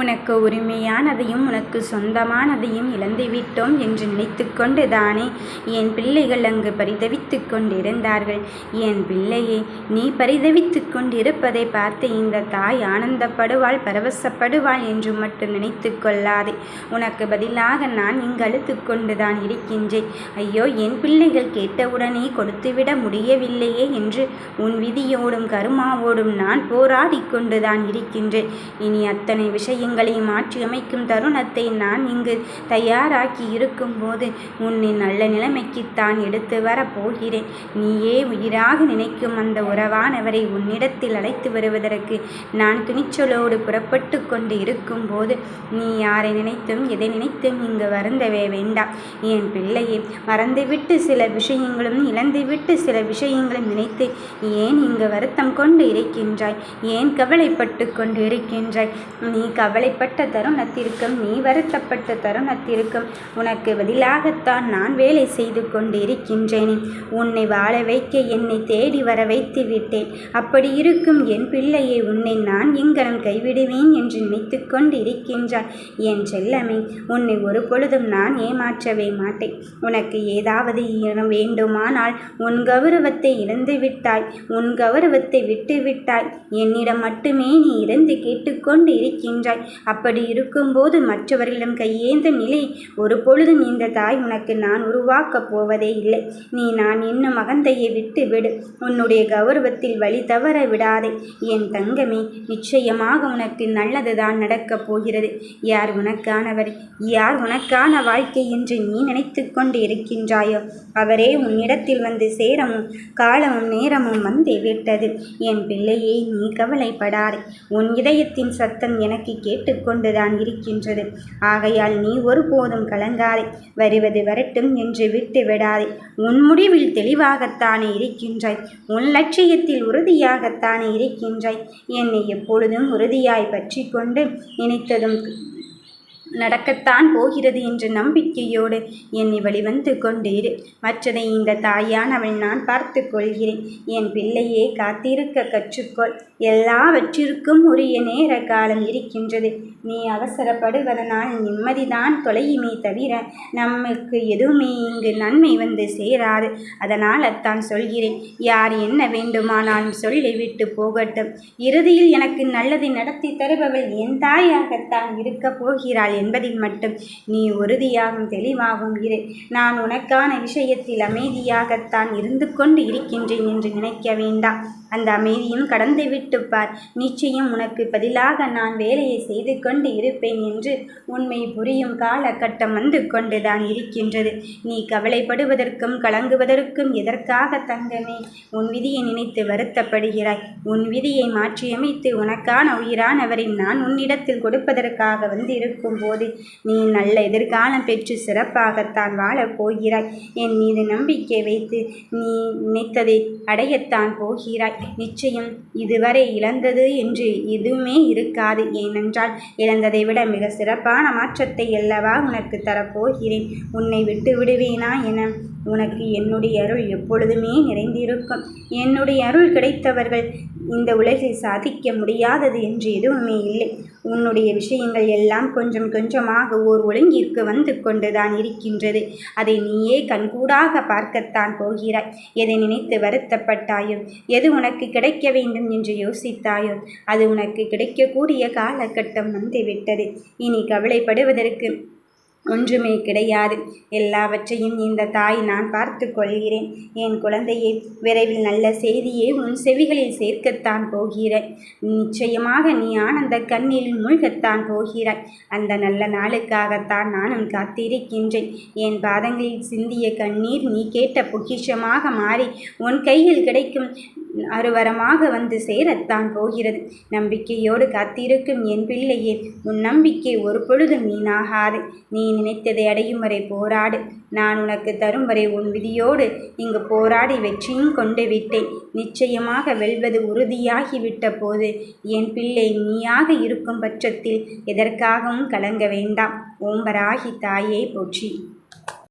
உனக்கு உரிமையானதையும் உனக்கு சொந்தமானதையும் இழந்துவிட்டோம் என்று நினைத்து கொண்டு தானே என் பிள்ளைகள் அங்கு பரிதவித்து கொண்டிருந்தார்கள். என் பிள்ளையை நீ பரிதவித்து கொண்டிருப்பதை பார்த்து இந்த தாய் ஆனந்தப்படுவாள் பரவசப்படுவாள் என்று மட்டும் நினைத்து கொள்ளாதே. உனக்கு பதிலாக நான் இங்கு அழுத்து கொண்டுதான் இருக்கின்றேன். ஐயோ என் பிள்ளைகள் கேட்டவுடனே கொடுத்துவிட முடியவில்லையே என்று உன் விதியோடும் கருமாவோடும் நான் போராடி கொண்டுதான் இருக்கின்றேன். இனி அத்தனை விஷயம் எங்களை மாற்றியமைக்கும் தருணத்தை நான் இங்கு தயாராக்கி இருக்கும்போது உன்னை நல்ல நிலைமைக்குத்தான் எடுத்து வரப்போகிறேன் நீயே உயிராக நினைக்கும் அந்த உறவானவரை உன்னிடத்தில் அழைத்து வருவதற்கு நான் துணிச்சலோடு புறப்பட்டு கொண்டு இருக்கும்போது நீ யாரை நினைத்தும் எதை நினைத்தும் இங்கு வருந்தவே வேண்டாம். என் பிள்ளையை மறந்துவிட்டு சில விஷயங்களும் இழந்துவிட்டு சில விஷயங்களும் நினைத்து ஏன் இங்கு வருத்தம் கொண்டு இருக்கின்றாய்? ஏன் கவலைப்பட்டு கொண்டு இருக்கின்றாய்? நீ கவலைப்பட்ட தருணத்திற்கும் நீ வருத்தப்பட்ட தருணத்திற்கும் உனக்கு பதிலாகத்தான் நான் வேலை செய்து கொண்டிருக்கின்றேனே. உன்னை வாழ வைக்க என்னை தேடி வர வைத்து விட்டேன். அப்படி இருக்கும் என் பிள்ளையை உன்னை நான் எங்கனம் கைவிடுவேன் என்று நினைத்து கொண்டு இருக்கின்றாய் என் செல்லமே உன்னை ஒரு பொழுதும் நான் ஏமாற்றவே மாட்டேன். உனக்கு ஏதாவது வேண்டுமானால் உன் கௌரவத்தை இழந்து விட்டாய். உன் கௌரவத்தை விட்டு விட்டாய். என்னிடம் மட்டுமே நீ இருந்து கேட்டுக்கொண்டு இருக்கின்றாய் அப்படி இருக்கும்போது மற்றவர்களிடம் கையேந்தும் நிலை ஒரு பொழுதும் இந்த தாய் உனக்கு நான் உருவாக்கப் போவதே இல்லை. நீ நான் இன்னும் மகந்தையை விட்டு விடு. உன்னுடைய கௌரவத்தில் வழி தவற விடாதே. என் தங்கமே நிச்சயமாக உனக்கு நல்லதுதான் நடக்கப் போகிறது. யார் உனக்கானவர்? யார் உனக்கான வாழ்க்கை என்று நீ நினைத்து கொண்டு இருக்கின்றாயோ அவரே உன்னிடத்தில் வந்து சேரமும் காலமும் நேரமும் வந்து விட்டது. என் பிள்ளையே நீ கவலைப்படாதே. உன் இதயத்தின் சத்தம் எனக்கு கேட்டுக்கொண்டுதான் இருக்கின்றது. ஆகையால் நீ ஒருபோதும் கலங்காதே. வருவது வரட்டும் என்று விட்டு விடாதே. உன் முடிவில் தெளிவாகத்தானே இருக்கின்றாய். உன் லட்சியத்தில் உறுதியாகத்தானே இருக்கின்றாய். என்னை எப்பொழுதும் உறுதியாய் பற்றி கொண்டு நினைத்ததும் நடக்கத்தான் போகிறது என்ற நம்பிக்கையோடு என்னை வழிவந்து கொண்டேரு. மற்றதை இந்த தாயானவள் நான் பார்த்து கொள்கிறேன். என் பிள்ளையே காத்திருக்க கற்றுக்கொள். எல்லாவற்றிற்கும் உரிய நேர காலம் இருக்கின்றது. நீ அவசரப்படுவதனால் நிம்மதிதான் தொலையுமே தவிர நமக்கு எதுவுமே இங்கு நன்மை வந்து சேராது. அதனால் அத்தான் சொல்கிறேன். யார் என்ன வேண்டுமானாலும் சொல்லிவிட்டு போகட்டும். இறுதியில் எனக்கு நல்லதை நடத்தி தருபவள் என் தாயாகத்தான் இருக்கப் போகிறாள் என்பதில் மட்டும் நீ உறுதியாகும் தெளிவாகும் இரு. நான் உனக்கான விஷயத்தில் அமைதியாகத்தான் இருந்து கொண்டு இருக்கின்றேன் என்று நினைக்க வேண்டாம். அந்த அமைதியும் கடந்து விட்டுப்பார் நிச்சயம் உனக்கு பதிலாக நான் வேலையை செய்து கொண்டு இருப்பேன் என்று உண்மை புரியும் காலகட்டம் வந்து கொண்டுதான் இருக்கின்றது. நீ கவலைப்படுவதற்கும் கலங்குவதற்கும் எதற்காக தங்கமே? உன் விதியை நினைத்து வருத்தப்படுகிறாய். உன் விதியை மாற்றியமைத்து உனக்கான உயிரானவரை நான் உன்னிடத்தில் கொடுப்பதற்காக வந்து இருக்கும் போது நீ நல்ல எதிர்காலம் பெற்று சிறப்பாகத்தான் வாழப் போகிறாய். என் மீது நம்பிக்கை வைத்து நீ நினைத்ததை அடையத்தான் போகிறாய். நிச்சயம் இதுவரை இழந்தது என்று எதுவுமே இருக்காது. ஏனென்றால் இழந்ததை விட மிக சிறப்பான மாற்றத்தை அல்லவா உனக்கு தரப்போகிறேன். உன்னை விட்டு விடுவேனா என உனக்கு என்னுடைய அருள் எப்பொழுதுமே நிறைந்திருக்கும். என்னுடைய அருள் கிடைத்தவர்கள் இந்த உலகில் சாதிக்க முடியாதது என்று எதுவுமே இல்லை. உன்னுடைய விஷயங்கள் எல்லாம் கொஞ்சம் கொஞ்சமாக ஓர் ஒழுங்கிற்கு வந்து கொண்டுதான் இருக்கின்றது. அதை நீயே கண்கூடாக பார்க்கத்தான் போகிறாய். எதை நினைத்து வருத்தப்பட்டாயோ? எது உனக்கு கிடைக்க வேண்டும் என்று யோசித்தாயோ? அது உனக்கு கிடைக்கக்கூடிய காலகட்டம் வந்துவிட்டது. இனி கவலைப்படுவதற்கு ஒன்றுமே கிடையாது. எல்லாவற்றையும் இந்த தாய் நான் பார்த்து கொள்கிறேன். என் குழந்தையை விரைவில் நல்ல செய்தியை உன் செவிகளில் சேர்க்கத்தான் போகிறேன். நிச்சயமாக நீ ஆனந்த கண்ணில் மூழ்கத்தான் போகிறாய். அந்த நல்ல நாளுக்காகத்தான் நானும் காத்திருக்கின்றேன். என் பாதங்களில் சிந்திய கண்ணீர் நீ கேட்ட பொக்கிஷமாக மாறி உன் கையில் கிடைக்கும் அருவரமாக வந்து சேரத்தான் போகிறது. நம்பிக்கையோடு காத்திருக்கும் என் பிள்ளையே உன் நம்பிக்கை ஒரு பொழுதும் வீணாகாது. நீ நினைத்ததை அடையும் வரை போராடு. நான் உனக்கு தரும் வரை உன் விதியோடு இங்கு போராடி வெற்றியும் கொண்டு விட்டேன். நிச்சயமாக வெல்வது உறுதியாகிவிட்ட போது என் பிள்ளை நீயாக இருக்கும் பட்சத்தில் எதற்காகவும் கலங்க வேண்டாம். ஓம்பராகி தாயே போற்றி.